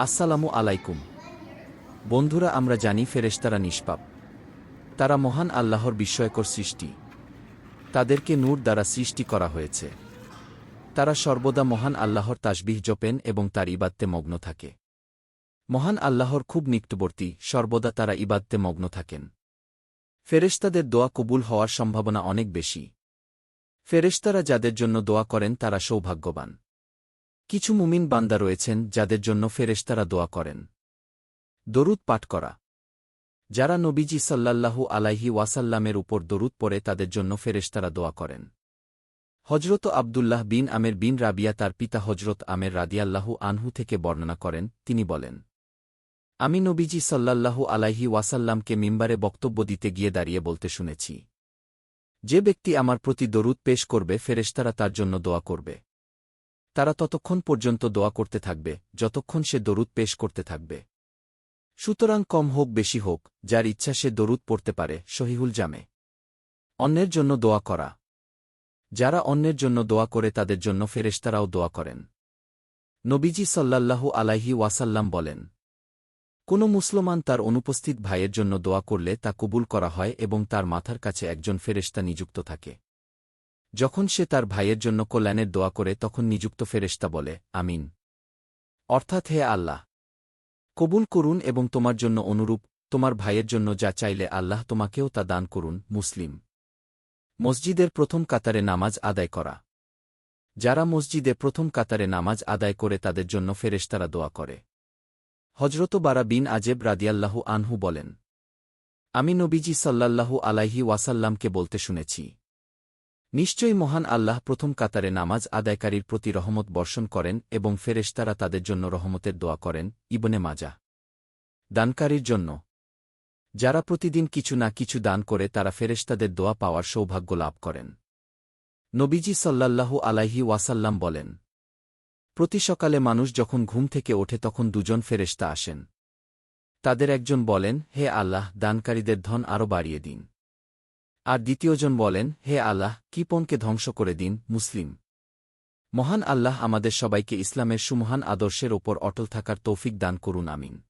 আসসালামু আলাইকুম। বন্ধুরা, আমরা জানি ফেরেশতারা নিষ্পাপ। তারা মহান আল্লাহর বিস্ময়কর সৃষ্টি। তাদেরকে নূর দ্বারা সৃষ্টি করা হয়েছে। তারা সর্বদা মহান আল্লাহর তাসবিহ জপেন এবং তার ইবাদতে মগ্ন থাকে। মহান আল্লাহর খুব নিকটবর্তী সর্বদা তারা ইবাদতে মগ্ন থাকেন। ফেরেশতাদের দোয়া কবুল হওয়ার সম্ভাবনা অনেক বেশি। ফেরেশতারা যাদের জন্য দোয়া করেন, তারা সৌভাগ্যবান। কিছু মুমিন বান্দা রয়েছেন যাদের জন্য ফেরেশতারা দোয়া করেন। দরুদ পাঠ করা। যারা নবীজি সাল্লাল্লাহু আলাইহি ওয়াসাল্লামের উপর দরুদ পড়ে তাদের জন্য ফেরেশতারা দোয়া করেন। হজরত আবদুল্লাহ বিন আমের বিন রাবিয়া তার পিতা হজরত আমের রাদিয়াল্লাহু আনহু থেকে বর্ণনা করেন, তিনি বলেন, আমি নবীজি সাল্লাল্লাহু আলাইহি ওয়াসাল্লামকে মিম্বারে বক্তব্য দিতে গিয়ে দাঁড়িয়ে বলতে শুনেছি। যে ব্যক্তি আমার প্রতি দরুদ পেশ করবে, ফেরেশতারা তার জন্য দোয়া করবে। তারা ততক্ষণ পর্যন্ত দোয়া করতে থাকবে, যতক্ষণ সে দরুদ পেশ করতে থাকবে। সুতরাং কম হোক বেশি হোক, যার ইচ্ছা সে দরুদ পড়তে পারে সহিহুল জামে। অন্যের জন্য দোয়া করা। যারা অন্যের জন্য দোয়া করে তাদের জন্য ফেরেশতারাও দোয়া করেন। নবীজি সাল্লাল্লাহু আলাইহি ওয়াসাল্লাম বলেন, কোনো মুসলমান তার অনুপস্থিত ভাইয়ের জন্য দোয়া করলে তা কবুল করা হয় এবং তার মাথার কাছে একজন ফেরেশতা নিযুক্ত থাকে। যখন সে তার ভাইয়ের জন্য কল্যাণের দোয়া করে তখন নিযুক্ত ফেরেশতা বলে, আমিন। অর্থাৎ হে আল্লাহ, কবুল করুন এবং তোমার জন্য অনুরূপ, তোমার ভাইয়ের জন্য যা চাইলে আল্লাহ তোমাকেও তা দান করুন, মুসলিম। মসজিদের প্রথম কাতারে নামাজ আদায় করা। যারা মসজিদে প্রথম কাতারে নামাজ আদায় করে তাদের জন্য ফেরেশতারা দোয়া করে। হজরত বারা বিন আজেব রাদিয়াল্লাহু আনহু বলেন, আমি নবীজি সাল্লাল্লাহু আলাইহি ওয়াসাল্লামকে বলতে শুনেছি নিশ্চয়ই মহান আল্লাহ প্রথম কাতারে নামাজ আদায়কারীর প্রতি রহমত বর্ষণ করেন এবং ফেরেশতারা তাদের জন্য রহমতের দোয়া করেন, ইবনে মাজা। দানকারীর জন্য। যারা প্রতিদিন কিছু না কিছু দান করে তারা ফেরেশতাদের দোয়া পাওয়ার সৌভাগ্য লাভ করেন। নবীজি সাল্লাল্লাহু আলাইহি ওয়াসাল্লাম বলেন, প্রতি সকালে মানুষ যখন ঘুম থেকে ওঠে তখন দুজন ফেরেশতা আসেন। তাদের একজন বলেন, হে আল্লাহ, দানকারীদের ধন আরও বাড়িয়ে দিন। আর দ্বিতীয়জন বলেন, হে আল্লাহ কিপনকে ধ্বংস করে দিন, মুসলিম? মহান আল্লাহ আমাদের সবাইকে ইসলামের সুমহান আদর্শের ওপর অটল থাকার তৌফিক দান করুন, আমিন।